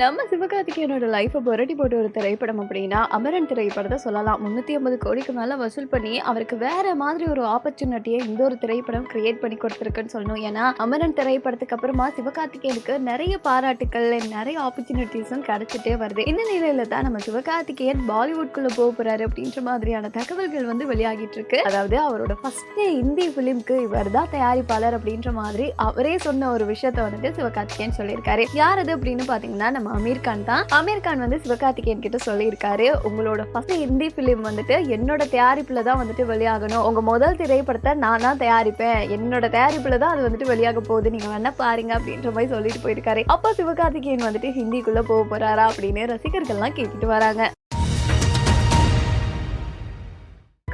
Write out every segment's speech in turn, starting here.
நம்ம சிவகார்த்திகேயனோட லைஃப்பை புரட்டி போட்டு ஒரு திரைப்படம் அப்படின்னா அமரன் திரைப்படத்தை சொல்லலாம். முந்நூற்றி ஐம்பது கோடிக்கு மேலே வசூல் பண்ணி அவருக்கு வேற மாதிரி ஒரு ஆப்பர்ச்சுனிட்டியை இந்த ஒரு திரைப்படம் கிரியேட் பண்ணி கொடுத்துருக்குன்னு சொல்லணும். ஏன்னா அமரன் திரைப்படத்துக்கு அப்புறமா சிவகார்த்திகேயனுக்கு நிறைய பாராட்டுக்கள் நிறைய ஆப்பர்ச்சுனிட்டிஸும் கிடைச்சிட்டே வருது. இந்த நிலையில தான் நம்ம சிவகார்த்திகேயன் பாலிவுட்குள்ள போக போகிறாரு அப்படின்ற மாதிரியான தகவல்கள் வந்து வெளியாகிட்டு இருக்கு. அதாவது அவரோட ஃபர்ஸ்ட் இந்தி ஃபிலிம்க்கு இவர் தான் தயாரிப்பாளர் அப்படின்ற மாதிரி அவரே சொன்ன ஒரு விஷயத்த வந்துட்டு சிவகார்த்திகேயன் சொல்லியிருக்காரு. யார் அது அப்படின்னு பார்த்தீங்கன்னா நம்ம அமீர் கான் தான். அமீர் கான் வந்து சிவகார்த்திகேயன் கிட்ட சொல்லியிருக்காரு. உங்களோட ஃபர்ஸ்ட் ஹிந்தி ஃபிலிம் வந்துட்டு என்னோட தயாரிப்பில் தான் வந்துட்டு வெளியாகணும். உங்கள் முதல் திரைப்படத்தை நான் தான் தயாரிப்பேன். என்னோட தயாரிப்பில் தான் அது வந்துட்டு வெளியாக போகுது. நீங்கள் வேணா பாருங்க அப்படின்ற மாதிரி சொல்லிட்டு போயிருக்காரு. அப்போ சிவகார்த்திகேயன் வந்துட்டு ஹிந்திக்குள்ளே போக போகிறாரா அப்படின்னு ரசிகர்கள்லாம் கேட்டுட்டு வராங்க.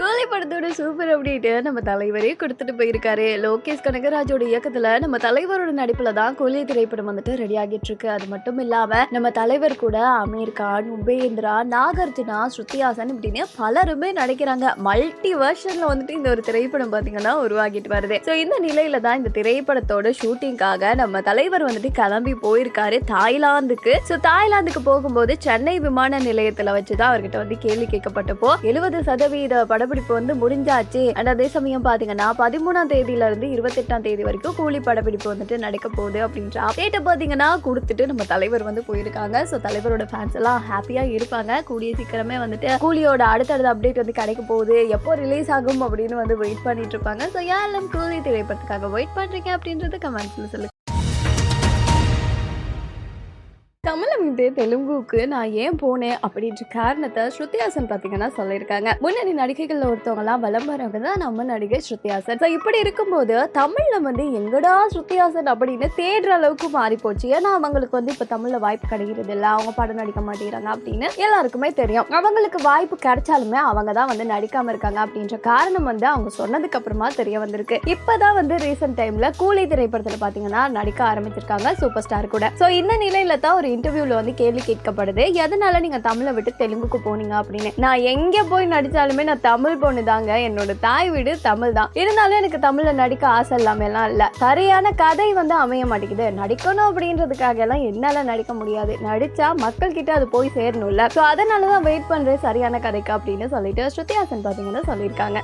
கோலி படத்தோட சூப்பர் அப்படின்ட்டு நம்ம தலைவரே கொடுத்துட்டு போயிருக்காரு. லோகேஷ் கனகராஜோட இயக்கத்துல நம்ம தலைவரோட நடிப்புல தான் கோலி திரைப்படம் வந்துட்டு ரெடி ஆகிட்டு இருக்கு அது மட்டும் இல்லாம நம்ம தலைவர் கூட அமீர் கான் உபேந்திரா நாகார்ஜுனா ஸ்ருத்திஹாசன் இப்படின்னு பலருமே நடிக்கிறாங்க. மல்டி வெர்ஷன்ல வந்துட்டு இந்த ஒரு திரைப்படம் பாத்தீங்கன்னா உருவாகிட்டு வருது. ஸோ இந்த நிலையில தான் இந்த திரைப்படத்தோட ஷூட்டிங்காக நம்ம தலைவர் வந்துட்டு கிளம்பி போயிருக்காரு தாய்லாந்துக்கு. ஸோ தாய்லாந்துக்கு போகும்போது சென்னை விமான நிலையத்துல வச்சுதான் அவர்கிட்ட வந்து கேள்வி கேட்கப்பட்டப்போ எழுபது சதவீத படப்பிடிப்பு வந்து முடிஞ்சாச்சு. அண்ட் அதே சமயம் பாத்தீங்கன்னா பதிமூணாம் தேதியில இருந்து இருபத்தெட்டாம் தேதி வரைக்கும் கூலி படப்பிடிப்பு வந்துட்டு நடக்க போகுது அப்படின்ற அப்டேட்டை பாத்தீங்கன்னா கொடுத்துட்டு நம்ம தலைவர் வந்து போயிருக்காங்க. ஸோ தலைவரோட ஃபேன்ஸ் எல்லாம் ஹாப்பியா இருப்பாங்க. கூடிய சீக்கிரமே வந்துட்டு கூலியோட அடுத்தடுத்த அப்டேட் வந்து கிடைக்க போகுது. எப்போ ரிலீஸ் ஆகும் அப்படின்னு வந்து வெயிட் பண்ணிட்டு இருப்பாங்க. ஸோ யாரெல்லாம் கூலி திரைப்படத்துக்காக வெயிட் பண்றீங்க அப்படின்றது கமெண்ட்ஸ்ல சொல்லுங்க. தமிழ் வந்து தெலுங்குக்கு நான் ஏன் போனேன் அப்படின்ற காரணத்தை ஸ்ருத்திஹாசன் பார்த்தீங்கன்னா சொல்லியிருக்காங்க. முன்னணி நடிகைகளில் ஒருத்தவங்களாம் வலம் வரவங்க தான் நம்ம நடிகை ஸ்ருத்திஹாசன் ஸோ இப்படி இருக்கும்போது தமிழில் வந்து எங்கடா ஸ்ருத்திஹாசன் அப்படின்னு தேடுற அளவுக்கு மாறி போச்சு. ஏன்னா அவங்களுக்கு வந்து இப்போ தமிழில் வாய்ப்பு கிடைக்கிறது இல்லை. அவங்க படம் நடிக்க மாட்டேங்கிறாங்க அப்படின்னு எல்லாருக்குமே தெரியும். அவங்களுக்கு வாய்ப்பு கிடைச்சாலுமே அவங்க தான் வந்து நடிக்காம இருக்காங்க அப்படின்ற காரணம் வந்து அவங்க சொன்னதுக்கு அப்புறமா தெரிய வந்திருக்கு. இப்பதான் வந்து ரீசெண்ட் டைம்ல கூலி திரைப்படத்துல பாத்தீங்கன்னா நடிக்க ஆரம்பிச்சிருக்காங்க சூப்பர் ஸ்டார் கூட. ஸோ இந்த நிலையில தான் ஒரு இன்டர்வியூல வந்து கேள்வி கேட்கப்படுது. எதனால நீங்க தமிழை விட்டு தெலுங்குக்கு போனீங்க அப்படின்னு? நான் எங்க போய் நடிச்சாலுமே நான் தமிழ் பொண்ணு தாங்க. என்னோட தாய் வீடு தமிழ் தான். இருந்தாலும் எனக்கு தமிழ்ல நடிக்க ஆசை இல்லாம எல்லாம் இல்ல. சரியான கதை வந்து அமைய மாட்டேங்குது. நடிக்கணும் அப்படின்றதுக்காக எல்லாம் என்னால நடிக்க முடியாது. நடிச்சா மக்கள் கிட்ட அது போய் சேரணும்ல. ஸோ அதனாலதான் வெயிட் பண்றேன் சரியான கதைக்கு அப்படின்னு சொல்லிட்டு ஸ்ருதிஹாசன் பாத்தீங்கன்னா சொல்லியிருக்காங்க.